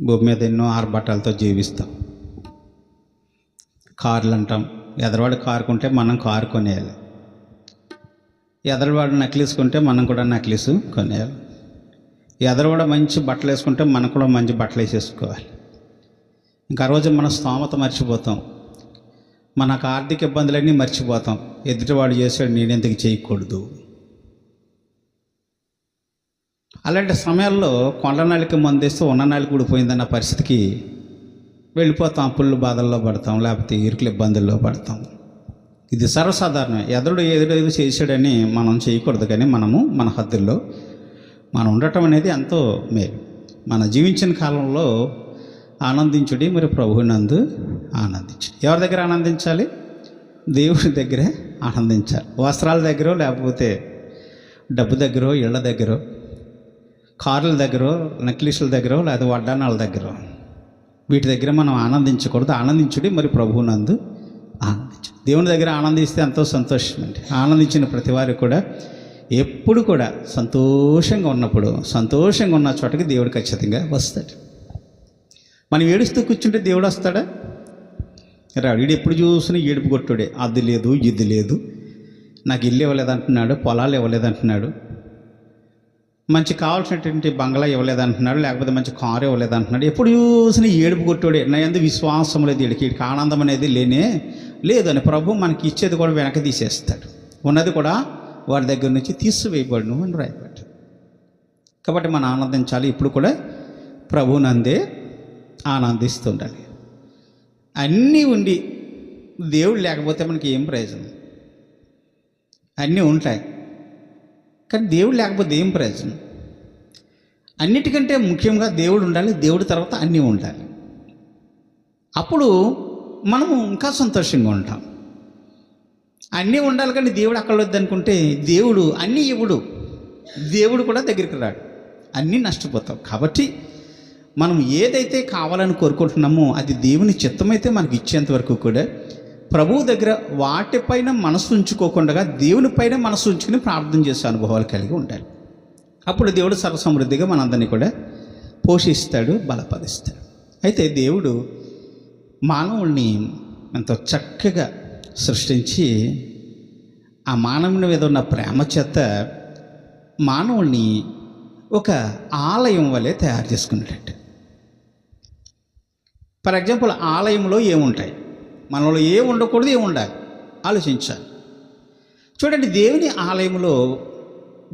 భూమి మీద ఎన్నో ఆర్భటాలతో జీవిస్తాం. కార్లు అంటాం ఎదరవాడు కారుకుంటే మనం కారు కొనేయాలి. ఎదరవాడు నక్లీస్ కొంటే మనం కూడా నక్లీస్ కొనేయాలి. ఎదరవాడు మంచి బట్టలు వేసుకుంటే మనం కూడా మంచి బట్టలు వేసేసుకోవాలి. ఇంకా ఆ రోజు మన స్తోమత మర్చిపోతాం. మనకు ఆర్థిక ఇబ్బందులన్నీ మర్చిపోతాం. ఎదుటివాడు చేసాడు నేనెందుకు చేయకూడదు? అలాంటి సమయాల్లో కొండ నలికి మందేస్తూ ఉన్న నలికి ఊడిపోయిందన్న పరిస్థితికి వెళ్ళిపోతాం పుల్లు బాధల్లో పడతాం లేకపోతే ఇరుకుల ఇబ్బందుల్లో పడతాం. ఇది సర్వసాధారణం ఎదుడు ఎదురు చేశాడని మనం చేయకూడదు కానీ మనము మన హద్దుల్లో మనం ఉండటం అనేది ఎంతో మేలు. మన జీవించిన కాలంలో ఆనందించుడి మరి ప్రభునందు ఆనందించుడు. ఎవరి దగ్గర ఆనందించాలి? దేవుడి దగ్గరే ఆనందించాలి. వస్త్రాల దగ్గర లేకపోతే డబ్బు దగ్గర ఇళ్ళ దగ్గర కార్ల దగ్గర నెక్లెస్ల దగ్గర లేదా వడ్డానాల దగ్గర. వీటి దగ్గర మనం ఆనందించకూడదు. ఆనందించుడి మరి ప్రభువునందు ఆనందించు. దేవుని దగ్గర ఆనందిస్తే ఎంతో సంతోషం అండి. ఆనందించిన ప్రతి వారు కూడా ఎప్పుడు కూడా సంతోషంగా ఉన్నప్పుడు సంతోషంగా ఉన్న చోటకి దేవుడు ఖచ్చితంగా వస్తాడు. మనం ఏడుస్తూ కూర్చుంటే దేవుడు వస్తాడా? రాడు. వీడు ఎప్పుడు చూసినా ఏడుపు కొట్టుడే. అది లేదు ఇది లేదు. నాకు ఇల్లు ఇవ్వలేదంటున్నాడు పొలాలు ఇవ్వలేదంటున్నాడు. మంచి కావాల్సినటువంటి బంగ్లా ఇవ్వలేదంటున్నాడు లేకపోతే మంచి కారు ఇవ్వలేదంటున్నాడు. ఎప్పుడు చూసినా ఏడుపు కొట్టుడే నా ఎందుకు విశ్వాసం లేదు వీడికి వీడికి ఆనందం అనేది లేనే లేదని ప్రభు మనకి ఇచ్చేది కూడా వెనక తీసేస్తాడు. ఉన్నది కూడా వాడి దగ్గర నుంచి తీసివేయబడును అని రాయబడ్డు కాబట్టి మనం ఆనందించాలి. ఇప్పుడు కూడా ప్రభునందే ఆనందిస్తుండాలి. అన్నీ ఉండి దేవుడు లేకపోతే మనకి ఏం ప్రయోజనం? అన్నీ ఉంటాయి. కానీ దేవుడు లేకపోతే ఏం ప్రయోజనం? అన్నిటికంటే ముఖ్యంగా దేవుడు ఉండాలి దేవుడి తర్వాత అన్నీ ఉండాలి. అప్పుడు మనము ఇంకా సంతోషంగా ఉంటాం. అన్నీ ఉండాలి కానీ దేవుడు అక్కడ వద్దనుకుంటే దేవుడు అన్నీ ఇవ్వడు. దేవుడు కూడా దగ్గరికి రాడు. అన్నీ నష్టపోతాం కాబట్టి మనం ఏదైతే కావాలని కోరుకుంటున్నామో అది దేవుని చిత్తమైతే మనకి ఇచ్చేంత వరకు కూడా ప్రభువు దగ్గర వాటిపైన మనసు ఉంచుకోకుండా దేవుని పైన మనసు ఉంచుకుని ప్రార్థన చేసే అనుభవాలు కలిగి ఉండాలి. అప్పుడు దేవుడు సర్వసమృద్ధిగా మనందరినీ కూడా పోషిస్తాడు బలపరుస్తాడు. అయితే దేవుడు మానవుల్ని ఎంతో చక్కగా సృష్టించి ఆ మానవుని మీద ఉన్న ప్రేమ చేత మానవుల్ని ఒక ఆలయం వలె తయారు చేసుకున్నట్టు. ఫర్ ఎగ్జాంపుల్ ఆలయంలో ఏముంటాయి? మనలో ఏ ఉండకూడదు ఏ ఉండాలి? ఆలోచించాలి. చూడండి దేవుని ఆలయంలో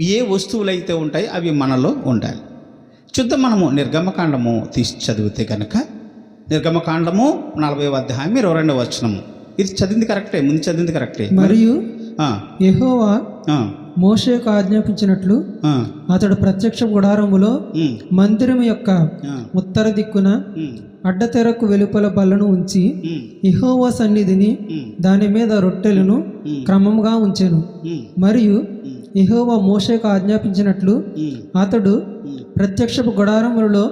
ఏ వస్తువులు అయితే ఉంటాయి అవి మనలో ఉండాలి. చూద్దాం మనము నిర్గమకాండము తీసి చదివితే కనుక నిర్గమకాండము నలభై అధ్యాయం ఇరవై రెండవ వచనము. ఇది చదివింది కరెక్టే? ముందు చదివింది కరెక్టే? మరియు యెహోవా మోషేకు ఆజ్ఞాపించినట్లు అతడు ప్రత్యక్ష గుడారములో మందిరం యొక్క ఉత్తర దిక్కున అడ్డతెరకు వెలుపల బల్లను ఉంచి యెహోవా సన్నిధిని దాని మీద రొట్టెలను క్రమంగా ఉంచెను. మరియు యెహోవా మోషేకు ఆజ్ఞాపించినట్లు అతడు ప్రత్యక్షపు గుడారములలో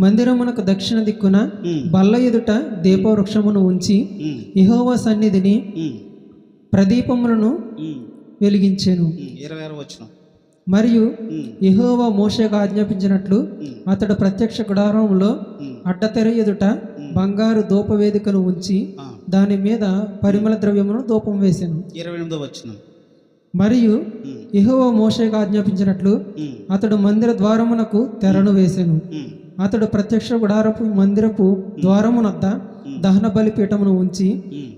మందిరమునకు దక్షిణ దిక్కున బల్ల ఎదుట దీపవృక్షమును ఉంచి యెహోవా సన్నిధిని ప్రదీపములను వెలిగించెను. ఇరవై మరియు యెహోవా మోషేకు ఆజ్ఞాపించినట్లు అతడు ప్రత్యక్ష గుడారంలో అడ్డతెర ఎదుట బంగారు ధూపవేదికను ఉంచి దాని మీద పరిమళ ద్రవ్యమును ధూపం వేసెను. ఇరవై ఎనిమిదో వచనం. మరియు యెహోవా మోషేకు ఆజ్ఞాపించినట్లు అతడు మందిర ద్వారమునకు తెరను వేసెను. ఉమ్, అతడు ప్రత్యక్ష గుడారపు మందిరపు ద్వారమునద్ద దహన బలిపీఠమును ఉంచి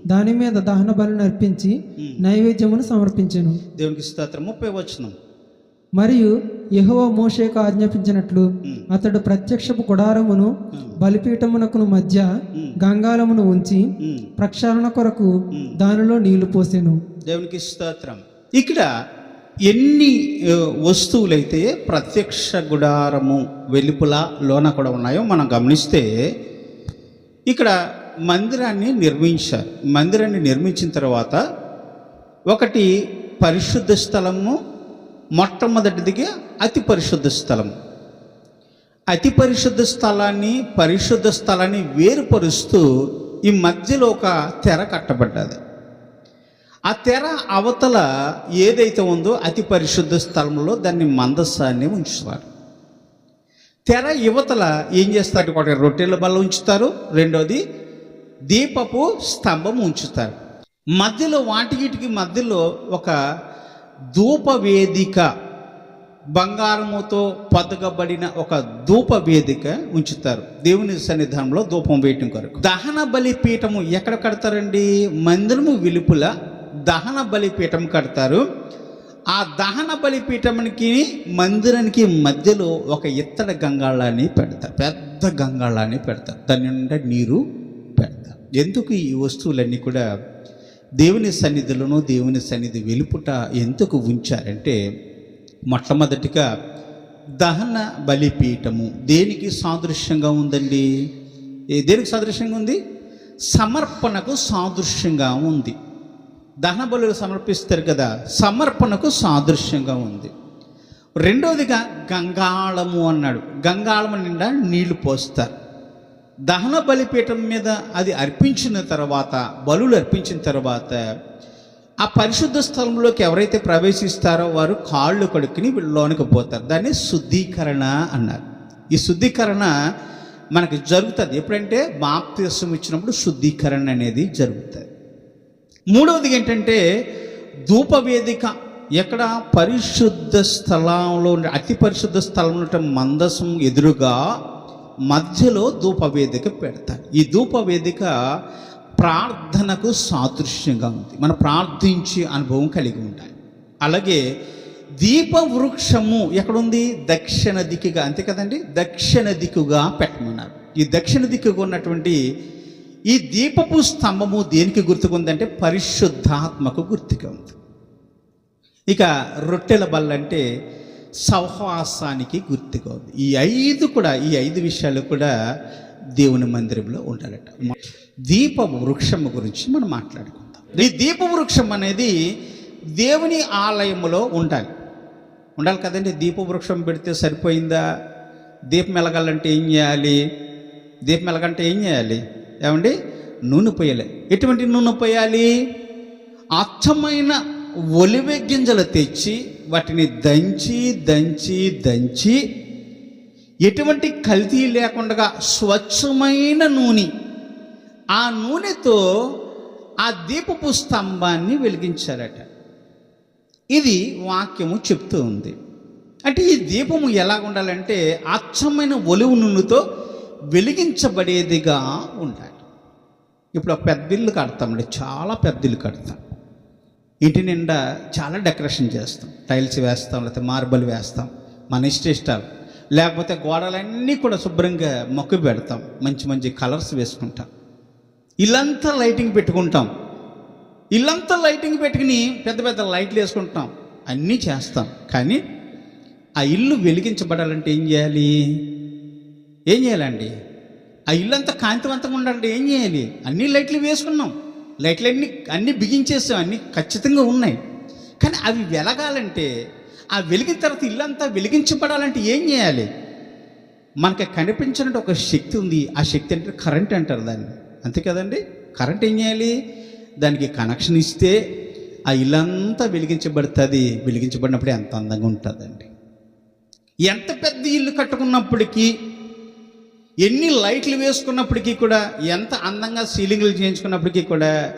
దాని మీద దహన బలిని అర్పించి. నైవేద్యమును సమర్పించెను. దేవునికి స్తోత్రం. ముప్పై వచనం. మరియు యెహోవా మోషేకు ఆజ్ఞాపించినట్లు అతడు ప్రత్యక్షపు గుడారమును బలిపీఠమునకును మధ్య గంగాలమును ఉంచి. ప్రక్షాళన కొరకు. దానిలో నీళ్ళు పోసెను. దేవునికి స్తోత్రం. ఇక్కడ ఎన్ని వస్తువులైతే ప్రత్యక్ష గుడారము వెలుపుల లోన కూడా ఉన్నాయో మనం గమనిస్తే ఇక్కడ మందిరాన్ని నిర్మించారు. మందిరాన్ని నిర్మించిన తర్వాత ఒకటి పరిశుద్ధ స్థలము మొట్టమొదటిదిగా అతి పరిశుద్ధ స్థలం. అతి పరిశుద్ధ స్థలాన్ని పరిశుద్ధ స్థలాన్ని వేరుపరుస్తూ ఈ మధ్యలో ఒక తెర కట్టబడ్డది. ఆ తెర అవతల ఏదైతే ఉందో అతి పరిశుద్ధ స్థలంలో దాన్ని మందస్సాన్ని ఉంచుతారు. తెర యువతల ఏం చేస్తారు? ఒకటి రొట్టెల బల్ల ఉంచుతారు. రెండోది దీపపు స్తంభం ఉంచుతారు. మధ్యలో వాటికిటికి మధ్యలో ఒక ధూపవేదిక బంగారముతో పతకబడిన ఒక ధూప వేదిక ఉంచుతారు. దేవుని సన్నిధానంలో ధూపం వేయటం కొరకు. దహన బలి పీఠము ఎక్కడ కడతారండి? మందిరము విలుపుల దహన బలి పీఠం కడతారు. ఆ దహన బలిపీఠమునికి మందిరానికి మధ్యలో ఒక ఇత్తడ గంగాళాన్ని పెడతారు. పెద్ద గంగాళాన్ని పెడతారు. దాని నిండా నీరు పెడతారు. ఎందుకు ఈ వస్తువులన్నీ కూడా దేవుని సన్నిధులను దేవుని సన్నిధి వెలుపుట ఎందుకు ఉంచారంటే మొట్టమొదటిగా దహన బలిపీఠము. దేనికి సాదృశ్యంగా ఉందండి? దేనికి సాదృశ్యంగా ఉంది? సమర్పణకు సాదృశ్యంగా ఉంది. దహన బలులు సమర్పిస్తారు కదా సమర్పణకు సాదృశ్యంగా ఉంది. రెండవదిగా గంగాళము అన్నాడు. గంగాళము నిండా నీళ్ళు పోస్తారు. దహన బలిపీఠం మీద అది అర్పించిన తర్వాత బలులు అర్పించిన తర్వాత ఆ పరిశుద్ధ స్థలంలోకి ఎవరైతే ప్రవేశిస్తారో వారు కాళ్ళు కడుక్కుని లోనికి పోతారు. దాన్ని శుద్ధీకరణ అన్నారు. ఈ శుద్ధీకరణ మనకి జరుగుతుంది. ఎప్పుడంటే బాప్తిసం ఇచ్చినప్పుడు శుద్ధీకరణ అనేది జరుగుతుంది. మూడవది ఏంటంటే ధూపవేదిక. ఎక్కడ? పరిశుద్ధ స్థలంలో ఉండే అతి పరిశుద్ధ స్థలంలో ఉండే మందసం ఎదురుగా మధ్యలో ధూపవేదిక పెడతారు. ఈ ధూపవేదిక ప్రార్థనకు సాదృశ్యంగా ఉంది. మనం ప్రార్థించే అనుభవం కలిగి ఉంటాయి అలాగే దీపవృక్షము ఎక్కడుంది? దక్షిణ దిక్కుగా. అంతే కదండి? దక్షిణ దిక్కుగా పెట్టమన్నారు. ఈ దక్షిణ దిక్కుగా ఉన్నటువంటి ఈ దీపపు స్తంభము దేనికి గుర్తుకుందంటే పరిశుద్ధాత్మకు గుర్తుగా ఉంది. ఇక రొట్టెల బల్ల అంటే సహవాసానికి గుర్తుగా ఉంది. ఈ ఐదు కూడా ఈ ఐదు విషయాలు కూడా దేవుని మందిరంలో ఉండాలట. దీప వృక్షము గురించి మనం మాట్లాడుకుందాం. ఈ దీప వృక్షం అనేది దేవుని ఆలయంలో ఉండాలి. ఉండాలి కదండి. దీప వృక్షం పెడితే సరిపోయిందా? దీపం ఎలగాలంటే ఏం చేయాలి? దీపం ఎలగంటే ఏం చేయాలి? ఏమండి? నూనె పోయాలి. ఎటువంటి నూనె పోయాలి? అచ్చమైన ఒలివె గింజలు తెచ్చి వాటిని దంచి దంచి దంచి ఎటువంటి కల్తీ లేకుండా స్వచ్ఛమైన నూనె. ఆ నూనెతో ఆ దీపపు స్తంభాన్ని వెలిగించారట. ఇది వాక్యము చెప్తూ ఉంది. అంటే ఈ దీపము ఎలా ఉండాలంటే అచ్చమైన ఒలివు నూనెతో వెలిగించబడేదిగా ఉండాలి. ఇప్పుడు ఒక పెద్ద ఇల్లు కడతామండి చాలా పెద్ద ఇల్లు కడతాం. ఇంటి నిండా చాలా డెకరేషన్ చేస్తాం. టైల్స్ వేస్తాం లేకపోతే మార్బల్ వేస్తాం మన ఇష్ట ఇష్టాలు. లేకపోతే గోడలన్నీ కూడా శుభ్రంగా మొక్కు పెడతాం. మంచి మంచి కలర్స్ వేసుకుంటాం. ఇల్లంతా లైటింగ్ పెట్టుకుంటాం. ఇల్లంతా లైటింగ్ పెట్టుకుని పెద్ద పెద్ద లైట్లు వేసుకుంటాం. అన్నీ చేస్తాం. కానీ ఆ ఇల్లు వెలిగించబడాలంటే ఏం చేయాలి? ఏం చేయాలండి? ఆ ఇల్లంతా కాంతివంతంగా ఉండాలంటే ఏం చేయాలి? అన్ని లైట్లు వేసుకున్నాం. లైట్లు అన్ని అన్నీ బిగించేసాం అన్నీ ఖచ్చితంగా ఉన్నాయి. కానీ అవి వెలగాలంటే ఆ వెలిగిన తర్వాత ఇల్లంతా వెలిగించబడాలంటే ఏం చేయాలి? మనకి కనిపించినట్టు ఒక శక్తి ఉంది. ఆ శక్తి అంటే కరెంట్ అంటారు దాన్ని. అంతే కదండి? కరెంట్ ఏం చేయాలి? దానికి కనెక్షన్ ఇస్తే ఆ ఇల్లంతా వెలిగించబడుతుంది. వెలిగించబడినప్పుడు ఎంత అందంగా ఉంటుందండి. ఎంత పెద్ద ఇల్లు కట్టుకున్నప్పటికీ ఎన్ని లైట్లు వేసుకున్నప్పటికీ కూడా ఎంత అందంగా సీలింగ్లు చేయించుకున్నప్పటికీ కూడా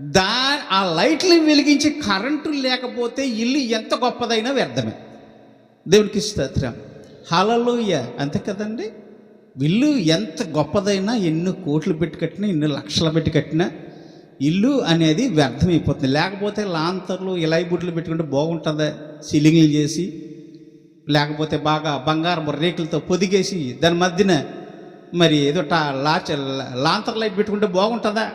దా ఆ లైట్లు వెలిగించి కరెంటు లేకపోతే ఇల్లు ఎంత గొప్పదైనా వ్యర్థమే. దేవునికి స్తోత్రం. హలలోయ అంతే కదండి? ఇల్లు ఎంత గొప్పదైనా ఎన్ని కోట్లు పెట్టి కట్టినా ఎన్ని లక్షలు పెట్టి కట్టినా ఇల్లు అనేది వ్యర్థమైపోతుంది. లేకపోతే లాంతర్లు ఇలాయి బుట్లు పెట్టుకుంటే బాగుంటుందా? సీలింగ్లు చేసి లేకపోతే బాగా బంగారం రేకులతో పొదిగేసి దాని మధ్యన మరి ఏదో టా లాచ లాంతర్ లైట్ పెట్టుకుంటే బాగుంటుందా?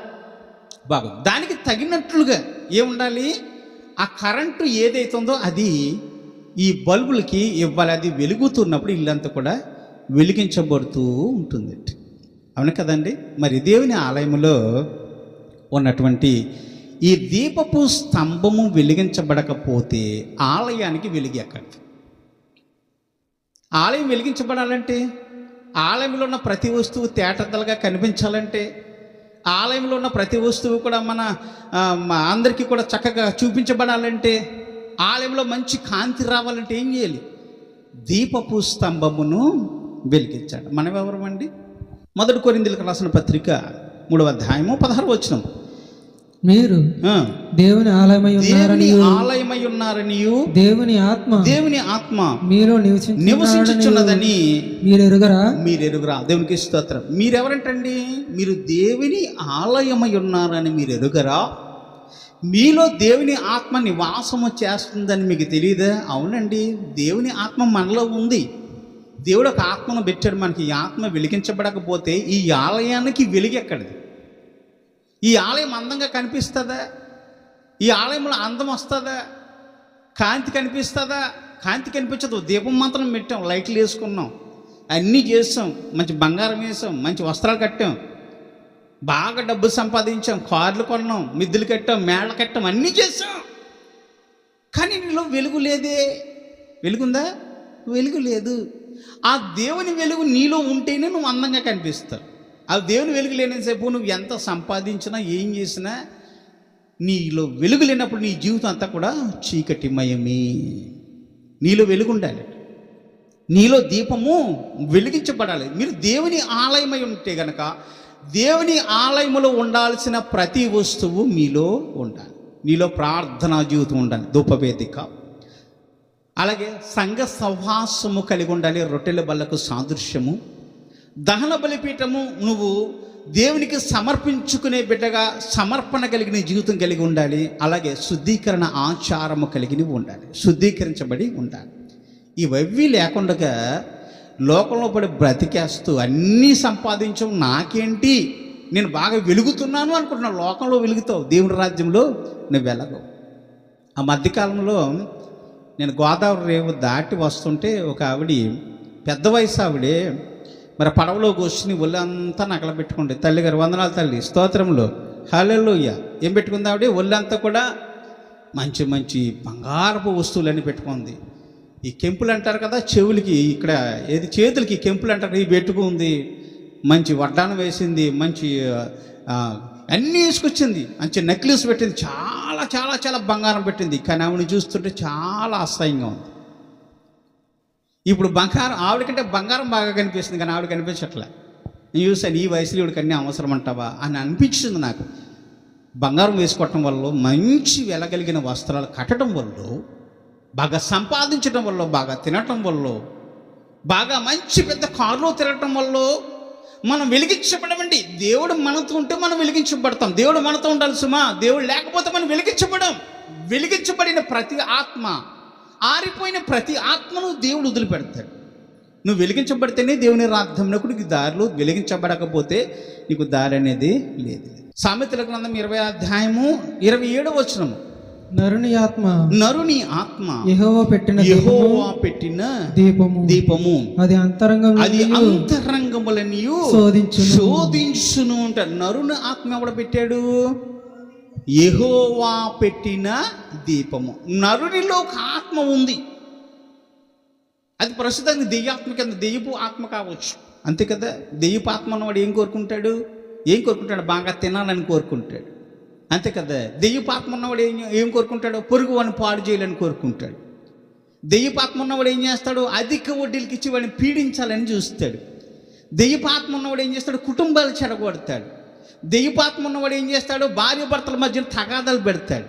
బాగు. దానికి తగినట్లుగా ఏముండాలి? ఆ కరెంటు ఏదైతుందో అది ఈ బల్బులకి ఇవ్వాలి. అది వెలుగుతున్నప్పుడు ఇల్లంతా కూడా వెలిగించబడుతూ ఉంటుంది అవును కదండి? మరి దేవుని ఆలయంలో ఉన్నటువంటి ఈ దీపపు స్తంభము వెలిగించబడకపోతే ఆలయానికి వెలిగి ఎక్కడి ఆలయం వెలిగించబడాలంటే ఆలయంలో ఉన్న ప్రతి వస్తువు తేటతలుగా కనిపించాలంటే ఆలయంలో ఉన్న ప్రతి వస్తువు కూడా మన అందరికీ కూడా చక్కగా చూపించబడాలంటే ఆలయంలో మంచి కాంతి రావాలంటే ఏం చేయాలి? దీపపు స్తంభమును వెలిగించాడు మనం ఎవరమండి మొదటి కొరిందులకు రాసిన పత్రిక మూడవ అధ్యాయము పదహారు వచ్చిన మీరు దేవుని ఆలయమై ఉన్నారని ఆలయమై ఉన్నారనియు. దేవుని ఆత్మ. దేవుని ఆత్మ. మీలో నివసించి నివసించుచున్నదని మీరు ఎరుగరా మీరు ఎరుగురా దేవునికి స్తోత్రం. మీరెవరంటండి? మీరు దేవుని ఆలయమై ఉన్నారని మీరు ఎరుగరా మీలో దేవుని ఆత్మ నివాసము చేస్తుందని మీకు తెలియదా అవునండి. దేవుని ఆత్మ మనలో ఉంది. దేవుడు ఒక ఆత్మను పెట్టాడు. మనకి ఈ ఆత్మ వెలిగించబడకపోతే ఈ ఆలయానికి వెలుగు ఎక్కడిది ఈ ఆలయం అందంగా కనిపిస్తుందా? ఈ ఆలయంలో అందం వస్తుందా? కాంతి కనిపిస్తుందా? కాంతి కనిపించదు. దీపం మాత్రం పెట్టాం లైట్లు వేసుకున్నాం అన్నీ చేస్తాం మంచి బంగారం వేసాం మంచి వస్త్రాలు కట్టాం బాగా డబ్బు సంపాదించాం కార్లు కొన్నాం మిద్దులు కట్టాం మేళ్ళ కట్టాం అన్నీ చేసాం. కానీ నీలో వెలుగు లేదే. వెలుగుందా? వెలుగు లేదు. ఆ దేవుని వెలుగు నీలో ఉంటేనే నువ్వు అందంగా కనిపిస్తావు. ఆ దేవుని వెలుగు లేనిసేపు నువ్వు ఎంత సంపాదించినా ఏం చేసినా నీలో వెలుగు లేనప్పుడు నీ జీవితం అంతా కూడా చీకటిమయమే. నీలో వెలుగు ఉండాలి నీలో దీపము వెలిగించబడాలి. మీరు దేవుని ఆలయమై ఉంటే గనక దేవుని ఆలయములో ఉండాల్సిన ప్రతి వస్తువు మీలో ఉండాలి. నీలో ప్రార్థనా జీవితం ఉండాలి ధూపవేదిక. అలాగే సంఘ సహవాసము కలిగి ఉండాలి రొట్టెల బల్లకు సాదృశ్యము. దహన బలిపీఠము నువ్వు దేవునికి సమర్పించుకునే బిడ్డగా సమర్పణ కలిగిన జీవితం కలిగి ఉండాలి. అలాగే శుద్ధీకరణ ఆచారము కలిగినవి ఉండాలి. శుద్ధీకరించబడి ఉండాలి. ఇవన్నీ లేకుండా లోకంలో పడి బ్రతికేస్తూ అన్నీ సంపాదించం నాకేంటి? నేను బాగా వెలుగుతున్నాను అనుకుంటున్నాను లోకంలో వెలుగుతావు. దేవుని రాజ్యంలో నువ్వు వెలగవు ఆ మధ్యకాలంలో నేను గోదావరి రేవు దాటి వస్తుంటే ఒక ఆవిడ పెద్ద వయసు ఆవిడే మరి పడవలో కూర్చుని ఒళ్ళంతా నగల పెట్టుకుంటే తల్లి వందనాలు తల్లి స్తోత్రంలో హాలెల్లోయ్య ఏం పెట్టుకుంది ఆవిడ? ఒళ్ళంతా కూడా మంచి మంచి బంగారపు వస్తువులన్నీ పెట్టుకుంది. ఈ కెంపులు అంటారు కదా చెవులకి ఇక్కడ ఏది? చేతులకి కెంపులు అంటారు ఇవి పెట్టుకుంది మంచి వడ్డానం వేసింది మంచి అన్నీ వేసుకొచ్చింది. మంచి నెక్లెస్ పెట్టింది. చాలా చాలా చాలా బంగారం పెట్టింది. కానీ ఆవిడని చూస్తుంటే చాలా అసహ్యంగా ఉంది. ఇప్పుడు బంగారం ఆవిడకంటే బంగారం బాగా కనిపిస్తుంది కానీ ఆవిడ కనిపించట్లే. చూసాను ఈ వయసులో ఇవిడికి అన్నీ అవసరం అంటావా అని అనిపించింది నాకు. బంగారం వేసుకోవటం వల్ల మంచి వెలగలిగిన వస్త్రాలు కట్టడం వల్ల బాగా సంపాదించడం వల్ల బాగా తినటం వల్ల బాగా మంచి పెద్ద కారులో తిరగటం వల్ల మనం వెలిగించబడమండి. దేవుడు మనతో ఉంటే మనం వెలిగించబడతాం. దేవుడు మనతో ఉండాలి సుమా. దేవుడు లేకపోతే మనం వెలిగించబడం. వెలిగించబడిన ప్రతి ఆత్మ ఆరిపోయిన ప్రతి ఆత్మను దేవుడు వదిలిపెడతాడు. నువ్వు వెలిగించబడితేనే దేవుని రాజ్యంలోకి నీకు దారిలో వెలిగించబడకపోతే నీకు దారి అనేది లేదు. సామెతల గ్రంథం ఇరవై అధ్యాయము ఇరవై ఏడవ వచనము. నరుని ఆత్మ నరుని ఆత్మ యెహోవా పెట్టిన యెహోవా పెట్టిన దీపము. దీపము. అది అంతరంగం అది అంతరంగములనియు శోధించును. శోధించును అంట. నరుని ఆత్మ ఎవడ పెట్టాడు? ఎహోవా పెట్టిన దీపము. నరునిలో ఒక ఆత్మ ఉంది. అది ప్రస్తుతానికి దెయ్యాత్మ కింద దెయ్యపు ఆత్మ కావచ్చు. అంతే కదా? దెయ్యపు ఆత్మ అన్నవాడు ఏం కోరుకుంటాడు? ఏం కోరుకుంటాడు? బాగా తినాలని కోరుకుంటాడు. అంతే కదా? దెయ్యపు ఆత్మ ఉన్నవాడు ఏం ఏం కోరుకుంటాడు? పొరుగు వాడిని పాడు చేయాలని కోరుకుంటాడు. దెయ్యపు ఆత్మ ఉన్నవాడు ఏం చేస్తాడు? అధిక వడ్డీలకి ఇచ్చి వాడిని పీడించాలని చూస్తాడు. దెయ్యపు ఆత్మ ఉన్నవాడు ఏం చేస్తాడు? కుటుంబాలు చెడగొడతాడు. దెయ్యపాత్మ ఉన్నవాడు ఏం చేస్తాడు? భార్య భర్తల మధ్యన తగాదాలు పెడతాడు.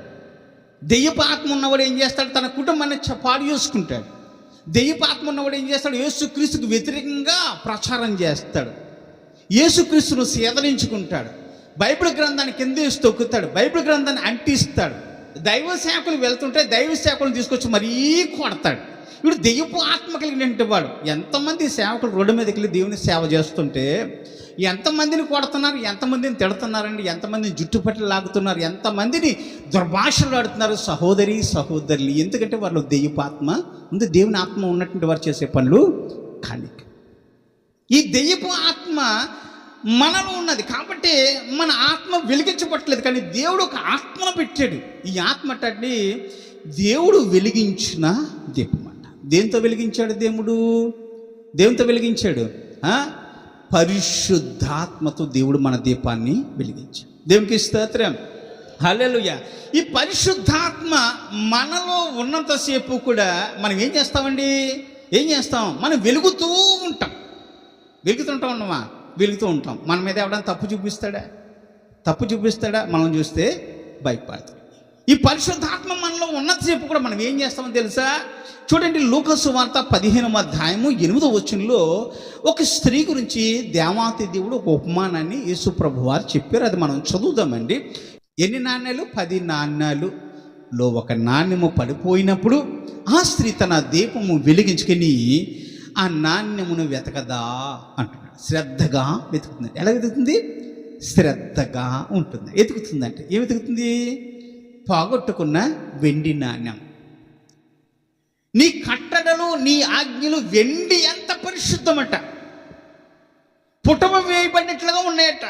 దెయ్యపాత్మ ఉన్నవాడు ఏం చేస్తాడు? తన కుటుంబాన్ని చ- పాడు చేసుకుంటాడు. దెయ్యపాత్మ ఉన్నవాడు ఏం చేస్తాడు? యేసుక్రీస్తుకు వ్యతిరేకంగా ప్రచారం చేస్తాడు. యేసుక్రీస్తును సేదరించుకుంటాడు. బైబిల్ గ్రంథాన్ని కింద తొక్కుతాడు. బైబిల్ గ్రంథాన్ని అంటిస్తాడు. దైవ సేవకులు వెళ్తుంటే దైవ సేవకులు తీసుకొచ్చి మరీ కొడతాడు. ఇప్పుడు దెయ్యపు ఆత్మ కలిగినటువంటి వాడు. ఎంతమంది సేవకులు రోడ్డు మీదకి వెళ్ళి దేవుని సేవ చేస్తుంటే ఎంతమందిని కొడుతున్నారు ఎంతమందిని తిడుతున్నారండి ఎంతమందిని జుట్టుపట్టలు లాగుతున్నారు ఎంతమందిని దుర్భాషలు ఆడుతున్నారు. సహోదరి సహోదరులు ఎందుకంటే వాళ్ళు దెయ్యపు ఆత్మ ముందు దేవుని ఆత్మ ఉన్నటువంటి వారు చేసే పనులు ఖాళీకి. ఈ దెయ్యపు ఆత్మ మనలో ఉన్నది. కాబట్టి మన ఆత్మ వెలిగించబట్టలేదు కానీ దేవుడు ఒక ఆత్మను పెట్టాడు. ఈ ఆత్మ అంటే దేవుడు వెలిగించిన దీపం అంట. దేంతో వెలిగించాడు దేవుడు? దేవునితో వెలిగించాడు? పరిశుద్ధాత్మతో దేవుడు మన దీపాన్ని వెలిగించాడు. దేవునికి స్తోత్రం. హలెలుయ ఈ పరిశుద్ధాత్మ మనలో ఉన్నంతసేపు కూడా మనం ఏం చేస్తామండి? ఏం చేస్తాం? మనం వెలుగుతూ ఉంటాం. వెలుగుతుంటా ఉన్నామా వెలుగుతూ ఉంటాం. మన మీద ఎవడన్నా తప్పు చూపిస్తాడా? తప్పు చూపిస్తాడా? మనం చూస్తే భయపడతాం ఈ పరిశుద్ధాత్మ మనలో ఉన్నంతసేపు కూడా మనం ఏం చేస్తామో తెలుసా? చూడండి లూకసు వార్త పదిహేనవ అధ్యాయము ఎనిమిదో వచనంలో ఒక స్త్రీ గురించి దేవాతి దేవుడు ఒక ఉపమానాన్ని యేసు ప్రభు వారు చెప్పారు. అది మనం చదువుదామండి. ఎన్ని నాణ్యాలు? పది నాణ్యాలు. లో ఒక నాణ్యము పడిపోయినప్పుడు ఆ స్త్రీ తన దీపము వెలిగించుకొని ఆ నాణ్యమును వెతకదా అంటున్నాడు. శ్రద్ధగా వెతుకుతుంది. ఎలా వెతుకుతుంది? శ్రద్ధగా ఉంటుంది. వెతుకుతుందంటే ఏం వెతుకుతుంది? పోగొట్టుకున్న వెండి నాణ్యం. నీ కట్టడలు నీ ఆజ్ఞలు వెండి ఎంత పరిశుద్ధమట. పుటమ వేయబడినట్లుగా ఉన్నాయట.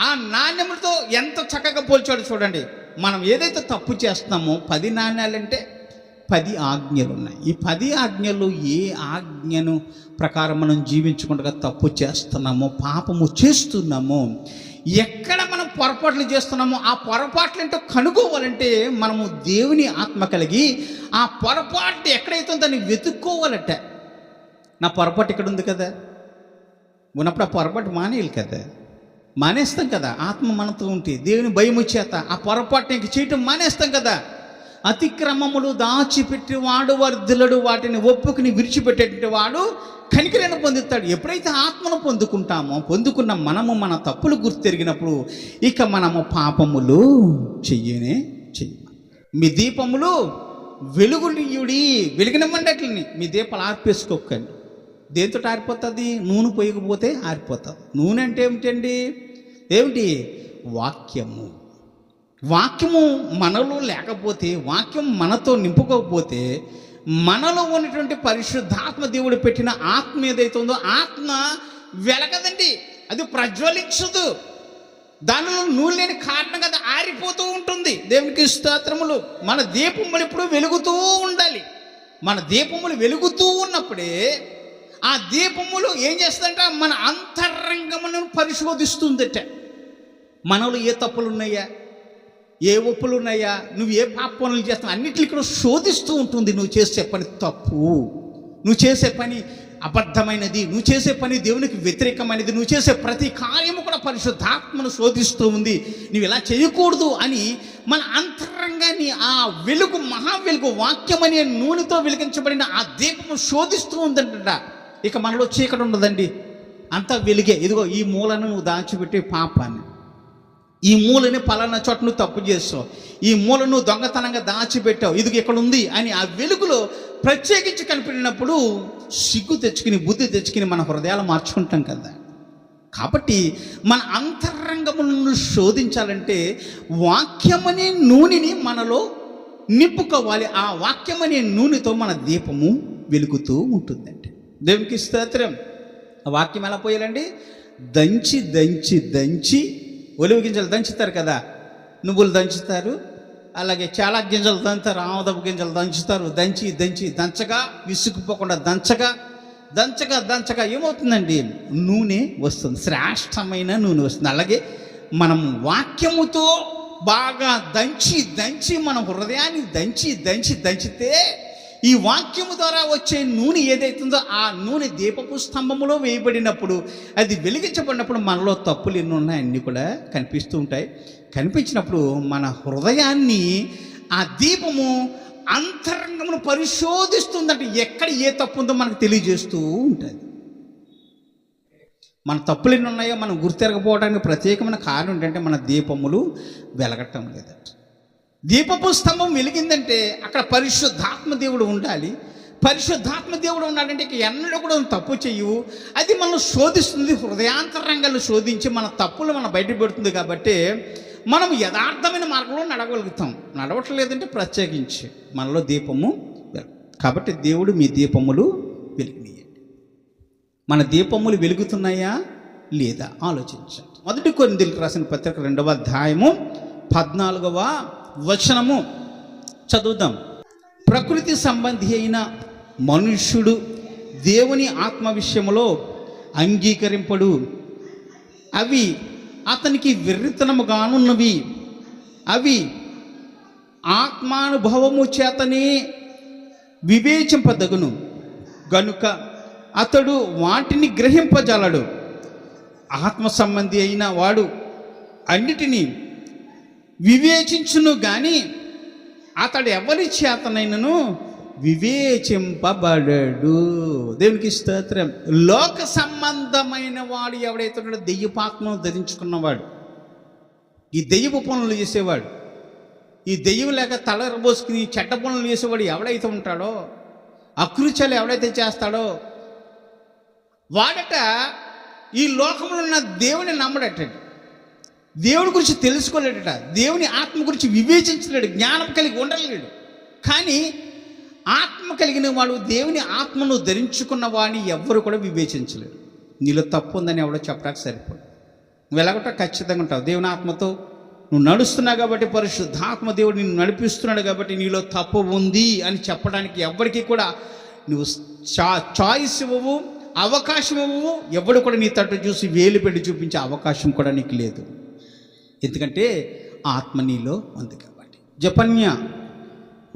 ఆ నాణ్యములతో ఎంత చక్కగా పోల్చాడు చూడండి. మనం ఏదైతే తప్పు చేస్తున్నామో పది నాణ్యాలంటే పది ఆజ్ఞలు ఉన్నాయి ఈ పది ఆజ్ఞలు ఏ ఆజ్ఞను ప్రకారం మనం జీవించకుండా తప్పు చేస్తున్నామో పాపము చేస్తున్నామో ఎక్కడ మనం పొరపాట్లు చేస్తున్నామో ఆ పొరపాట్లు ఏంటో కనుక్కోవాలంటే మనము దేవుని ఆత్మ కలిగి ఆ పొరపాటు ఎక్కడైతే ఉందో దాన్ని వెతుక్కోవాలట. నా పొరపాటు ఇక్కడ ఉంది కదా. ఉన్నప్పుడు ఆ పొరపాటు మానేయాలి కదా. మానేస్తాం కదా. ఆత్మ మనతో ఉంటే దేవుని భయం వచ్చేత ఆ పొరపాటు ఇంక చేయటం మానేస్తాం కదా. అతిక్రమములు దాచిపెట్టి వాడు వర్ధులడు వాటిని ఒప్పుకుని విడిచిపెట్టేటువంటి వాడు కనికలను పొందుతాడు. ఎప్పుడైతే ఆత్మను పొందుకుంటామో పొందుకున్న మనము మన తప్పులు గుర్తెరిగినప్పుడు ఇక మనము పాపములు చెయ్యనే చెయ్య మీ దీపములు వెలుగునియుడి వెలిగినమ్మండి అట్లని మీ దీపాలు ఆర్పేసుకోకండి. దేంతో ఆరిపోతుంది? నూనె పోయకపోతే ఆరిపోతుంది నూనె అంటే ఏమిటండి? ఏమిటి? వాక్యము. వాక్యము మనలో లేకపోతే వాక్యం మనతో నింపుకోకపోతే మనలో ఉన్నటువంటి పరిశుద్ధాత్మ దేవుడు పెట్టిన ఆత్మ ఏదైతే ఉందో ఆత్మ వెలగదండి. అది ప్రజ్వలించదు. దానిలో నూనె లేని కారణం కదా ఆరిపోతూ ఉంటుంది. దేవునికి స్తోత్రములు. మన దీపములు ఎప్పుడు వెలుగుతూ ఉండాలి. మన దీపములు వెలుగుతూ ఉన్నప్పుడే ఆ దీపములు ఏం చేస్తుందంట? మన అంతరంగమును పరిశోధిస్తుందట. మనలో ఏ తప్పులు ఉన్నాయా ఏ ఒప్పులు ఉన్నాయా నువ్వు ఏ పాప పనులు చేస్తున్నావు? అన్నిటిని కూడా శోధిస్తూ ఉంటుంది. నువ్వు చేసే పని తప్పు. నువ్వు చేసే పని అబద్ధమైనది. నువ్వు చేసే పని దేవునికి వ్యతిరేకమైనది. నువ్వు చేసే ప్రతి కార్యము కూడా పరిశుద్ధాత్మను శోధిస్తూ ఉంది. నువ్వు ఇలా చేయకూడదు అని మన అంతరంగాన్ని ఆ వెలుగు మహా వెలుగు వాక్యం అనే నూనెతో వెలిగించబడిన ఆ దీపము శోధిస్తూ ఉందంట ఇక మనలో చీకటి ఉండదండి. అంత వెలిగే. ఇదిగో ఈ మూలను నువ్వు దాచిపెట్టే పాపాన్ని. ఈ మూలని పలానా చోట నువ్వు తప్పు చేస్తావు. ఈ మూల నువ్వు దొంగతనంగా దాచిపెట్టావు. ఇది ఇక్కడ ఉంది. అని ఆ వెలుగులో ప్రత్యేకించి కనిపెట్టినప్పుడు సిగ్గు తెచ్చుకుని బుద్ధి తెచ్చుకుని మన హృదయాలు మార్చుకుంటాం కదా. కాబట్టి మన అంతరంగములను శోధించాలంటే వాక్యమనే నూనెని మనలో నింపుకోవాలి. ఆ వాక్యమనే నూనెతో మన దీపము వెలుగుతూ ఉంటుందండి. దేవునికి స్తోత్రం. ఆ వాక్యం ఎలా పోయాలండి? దంచి దంచి దంచి ఒలివి గింజలు దంచుతారు కదా. నువ్వులు దంచుతారు అలాగే చాలా గింజలు దంచుతారు ఆమదపు గింజలు దంచుతారు. దంచి దంచి దంచగా విసుకుపోకుండా దంచగా దంచగా దంచగా ఏమవుతుందండి? నూనె వస్తుంది శ్రేష్టమైన నూనె వస్తుంది. అలాగే మనం వాక్యముతో బాగా దంచి దంచి మన హృదయాన్ని దంచి దంచి దంచితే ఈ వాక్యము ద్వారా వచ్చే నూనె ఏదైతుందో ఆ నూనె దీపపు స్తంభములో వేయబడినప్పుడు అది వెలిగించబడినప్పుడు మనలో తప్పులు ఎన్ని ఉన్నాయి అన్నీ కూడా కనిపిస్తూ ఉంటాయి. కనిపించినప్పుడు మన హృదయాన్ని ఆ దీపము అంతరంగమును పరిశోధిస్తుందంటే ఎక్కడ ఏ తప్పు ఉందో మనకు తెలియజేస్తూ ఉంటుంది. మన తప్పులు ఎన్ని ఉన్నాయో మనం గుర్తెరగపోవడానికి ప్రత్యేకమైన కారణం ఏంటంటే మన దీపములు వెలగటం లేదంటే. దీపపు స్తంభం వెలిగిందంటే అక్కడ పరిశుద్ధాత్మ దేవుడు ఉండాలి. పరిశుద్ధాత్మ దేవుడు ఉన్నాడంటే ఇక ఎన్నడూ కూడా తప్పు చెయ్యవు అది మనం శోధిస్తుంది హృదయాంతరంగాలు శోధించి మన తప్పులు మనం బయటపెడుతుంది కాబట్టి మనం యథార్థమైన మార్గంలో నడవగలుగుతాం. నడవట్లేదంటే ప్రత్యేకించి మనలో దీపము కాబట్టి దేవుడు మీ దీపములు వెలిగినాయండి. మన దీపములు వెలుగుతున్నాయా లేదా ఆలోచించండి. మొదటి కొన్ని రాసిన పత్రిక రెండవ అధ్యాయము పద్నాలుగవ వచనము చదువుదాం. ప్రకృతి సంబంధి అయిన మనుష్యుడు దేవుని ఆత్మ విషయములో అంగీకరింపడు. అవి అతనికి విర్రితనముగానున్నవి. అవి ఆత్మానుభవము చేతనే వివేచింపదగును. గనుక అతడు వాటిని గ్రహింపజాలడు. ఆత్మ సంబంధి అయిన వాడు అన్నిటినీ వివేచించును గాని అతడు ఎవరి చేతనైనను వివేచింపబడడు? దేవునికి స్తోత్రం. లోక సంబంధమైన వాడు ఎవడైతే ఉన్నాడో దెయ్యపాత్మను ధరించుకున్నవాడు. ఈ దెయ్యపు పనులు చేసేవాడు. ఈ దెయ్యం లేక తలరబోసుకుని చెడ్డ పనులు చేసేవాడు ఎవడైతే ఉంటాడో అకృత్యాలు ఎవడైతే చేస్తాడో వాడట ఈ లోకంలో ఉన్న దేవుని నమ్మడట్టండి దేవుడి గురించి తెలుసుకోలేడట దేవుని ఆత్మ గురించి వివేచించలేడు జ్ఞానం కలిగి ఉండలేడు. కానీ ఆత్మ కలిగిన వాడు దేవుని ఆత్మను ధరించుకున్న వాడిని ఎవ్వరు కూడా వివేచించలేరు. నీలో తప్పు ఉందని ఎవడో చెప్పడానికి సరిపోదు. నువ్వు ఎలాగొట్టా ఖచ్చితంగా ఉంటావు. దేవుని ఆత్మతో నువ్వు నడుస్తున్నావు కాబట్టి పరిశుద్ధాత్మ దేవుడు నిన్ను నడిపిస్తున్నాడు కాబట్టి నీలో తప్పు ఉంది అని చెప్పడానికి ఎవ్వరికీ కూడా నువ్వు చా చాయిస్ ఇవ్వవు అవకాశం ఇవ్వవు. ఎవడు కూడా నీ తట్టు చూసి వేలు పెట్టి చూపించే అవకాశం కూడా నీకు లేదు. ఎందుకంటే ఆత్మ నీలో ఉంది కాబట్టి. జపన్య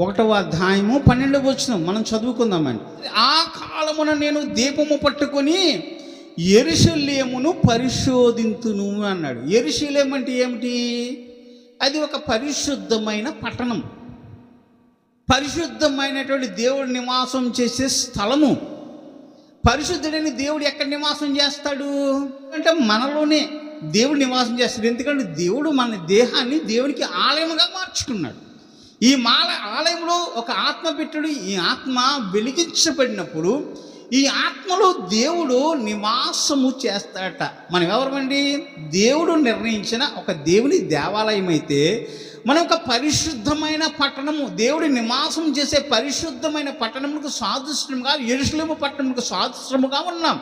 ఒకటవ అధ్యాయము పన్నెండవ వచ్చిన మనం చదువుకుందామండి. ఆ కాలమున నేను దీపము పట్టుకొని ఎరుశల్యమును పరిశోధింతును అన్నాడు. ఎరుశల్యం అంటే ఏమిటి? అది ఒక పరిశుద్ధమైన పట్టణం. పరిశుద్ధమైనటువంటి దేవుడు నివాసం చేసే స్థలము. పరిశుద్ధుడని దేవుడు ఎక్కడ నివాసం చేస్తాడు? అంటే మనలోనే. దేవుడు నివాసం చేస్తాడు. ఎందుకంటే దేవుడు మన దేహాన్ని దేవునికి ఆలయముగా మార్చుకున్నాడు. ఈ మాల ఆలయంలో ఒక ఆత్మ పెట్టుడు. ఈ ఆత్మ వెలిగించబడినప్పుడు ఈ ఆత్మలో దేవుడు నివాసము చేస్తాడట. మనం ఎవరమండి? దేవుడు నిర్ణయించిన ఒక దేవుని దేవాలయం అయితే మనం ఒక పరిశుద్ధమైన పట్టణము దేవుడి నివాసం చేసే పరిశుద్ధమైన పట్టణములకు సాదృశ్యముగా ఎరుసలేము పట్టణములకు సాదృశ్యముగా ఉన్నాం.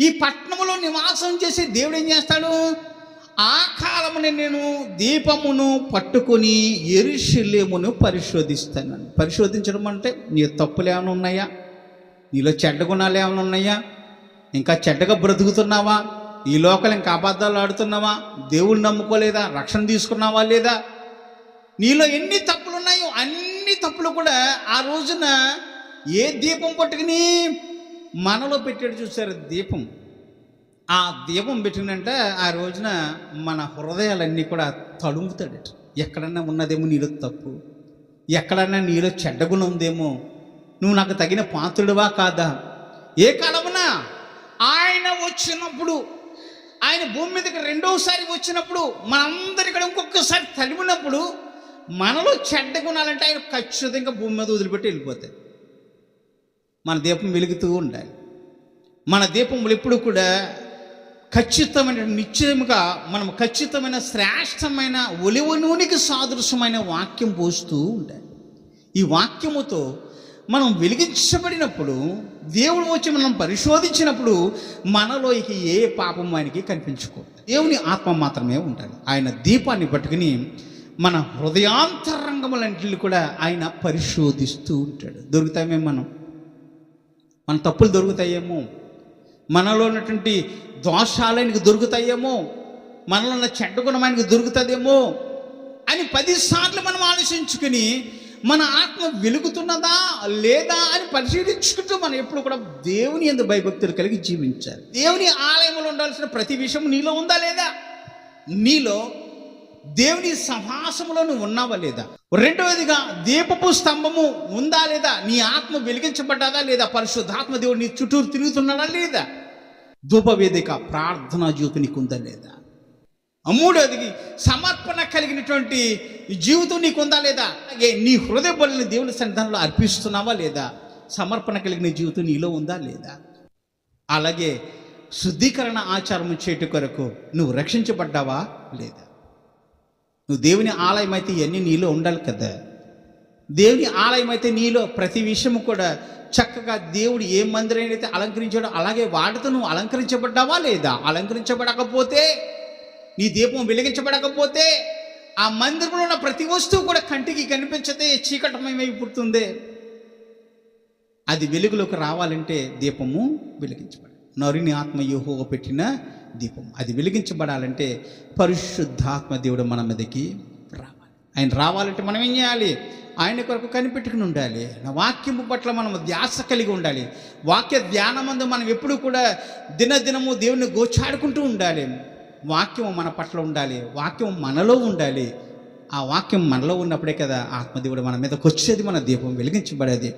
ఈ పట్టణంలో నివాసం చేసే దేవుడు ఏం చేస్తాడు? ఆ కాలముని నేను దీపమును పట్టుకొని ఎరుశల్యమును పరిశోధిస్తాను. పరిశోధించడం అంటే నీ తప్పులు ఏమైనా ఉన్నాయా? నీలో చెడ్డ గుణాలు ఏమైనా ఉన్నాయా? ఇంకా చెడ్డగా బ్రతుకుతున్నావా? ఈ లోకల్ ఇంకా అబద్ధాలు ఆడుతున్నావా? దేవుడు నమ్ముకోలేదా? రక్షణ తీసుకున్నావా లేదా? నీలో ఎన్ని తప్పులు ఉన్నాయో అన్ని తప్పులు కూడా ఆ రోజున ఏ దీపం పట్టుకుని మనలో పెట్టాడు చూసారు దీపం. ఆ దీపం పెట్టినంటే ఆ రోజున మన హృదయాలన్నీ కూడా తడుముతాడట. ఎక్కడన్నా ఉన్నదేమో నీలో తప్పు ఎక్కడన్నా నీలో చెడ్డగుణం ఉందేమో నువ్వు నాకు తగిన పాత్రుడివా కాదా? ఏ కాలమునా ఆయన వచ్చినప్పుడు ఆయన భూమి మీదకి రెండోసారి వచ్చినప్పుడు మనందరికీ ఇంకొకసారి తలిమినప్పుడు మనలో చెడ్డ గుణాలంటే ఆయన ఖచ్చితంగా భూమి మీద వదిలిపెట్టి వెళ్ళిపోతాయి మన దీపం వెలుగుతూ ఉండాలి. మన దీపములు ఎప్పుడు కూడా ఖచ్చితమైన నిశ్చయముగా మనం ఖచ్చితమైన శ్రేష్టమైన ఒలివ నూనెకి సాదృశ్యమైన వాక్యం పోస్తూ ఉండాలి. ఈ వాక్యముతో మనం వెలిగించబడినప్పుడు దేవుడు వచ్చి మనం పరిశోధించినప్పుడు మనలో ఇక ఏ పాపం ఆయనకి కనిపించుకో దేవుని ఆత్మ మాత్రమే ఉండాలి. ఆయన దీపాన్ని పట్టుకుని మన హృదయాంతరంగములన్నింటిని కూడా ఆయన పరిశోధిస్తూ ఉంటాడు. దొరుకుతామే మనం? మన తప్పులు దొరుకుతాయేమో. మనలో ఉన్నటువంటి దోషాలనికి దొరుకుతాయేమో. మనలో ఉన్న చెడ్డ గుణం ఆయనకు దొరుకుతుందేమో అని పదిసార్లు మనం ఆలోచించుకుని మన ఆత్మ వెలుగుతున్నదా లేదా అని పరిశీలించుకుంటూ మనం ఎప్పుడు కూడా దేవుని ఎందు భయభక్తులు కలిగి జీవించాలి. దేవుని ఆలయంలో ఉండాల్సిన ప్రతి విషయం నీలో ఉందా లేదా? నీలో దేవుని సమాసములో నువ్వు ఉన్నావా లేదా? రెండవదిగా దీపపు స్తంభము ఉందా లేదా? నీ ఆత్మ వెలిగించబడ్డాదా లేదా? పరిశుద్ధాత్మ దేవుడు నీ చుట్టూరు తిరుగుతున్నాడా లేదా? ధూపవేదిక ప్రార్థనా జ్యోతి నీకుందా లేదా? మూడవది సమర్పణ కలిగినటువంటి జీవితం నీకు ఉందా లేదా? అలాగే నీ హృదయ బలిని దేవుని సన్నిధానంలో అర్పిస్తున్నావా లేదా? సమర్పణ కలిగిన జీవితం నీలో ఉందా లేదా? అలాగే శుద్ధీకరణ ఆచారం చేయట కొరకు నువ్వు రక్షించబడ్డావా లేదా? నువ్వు దేవుని ఆలయం అయితే ఇవన్నీ నీలో ఉండాలి కదా? దేవుని ఆలయం అయితే నీలో ప్రతి విషయము కూడా చక్కగా దేవుడు ఏ మందిరాన్ని అయితే అలంకరించాడో అలాగే వాటితో నువ్వు అలంకరించబడ్డావా లేదా? అలంకరించబడకపోతే నీ దీపం వెలిగించబడకపోతే ఆ మందిరంలో ఉన్న ప్రతి వస్తువు కూడా కంటికి కనిపించతే చీకటమయమైపుడుతుంది అది వెలుగులోకి రావాలంటే దీపము వెలిగించబడాలి. నరుని ఆత్మ యూహోగ పెట్టిన దీపం. అది వెలిగించబడాలంటే పరిశుద్ధాత్మ దేవుడు మన మీదకి రావాలి. ఆయన రావాలంటే మనం ఏం చేయాలి? ఆయన కొరకు కనిపెట్టుకుని ఉండాలి. నా వాక్యము పట్ల మనం ధ్యాస కలిగి ఉండాలి. వాక్య ధ్యానమందు మనం ఎప్పుడు కూడా దినదినము దేవుని గోచాడుకుంటూ ఉండాలి. వాక్యం మన పట్ల ఉండాలి. వాక్యం మనలో ఉండాలి. ఆ వాక్యం మనలో ఉన్నప్పుడే కదా ఆత్మదేవుడు మన మీదకి వచ్చేది మన దీపం వెలిగించబడేది.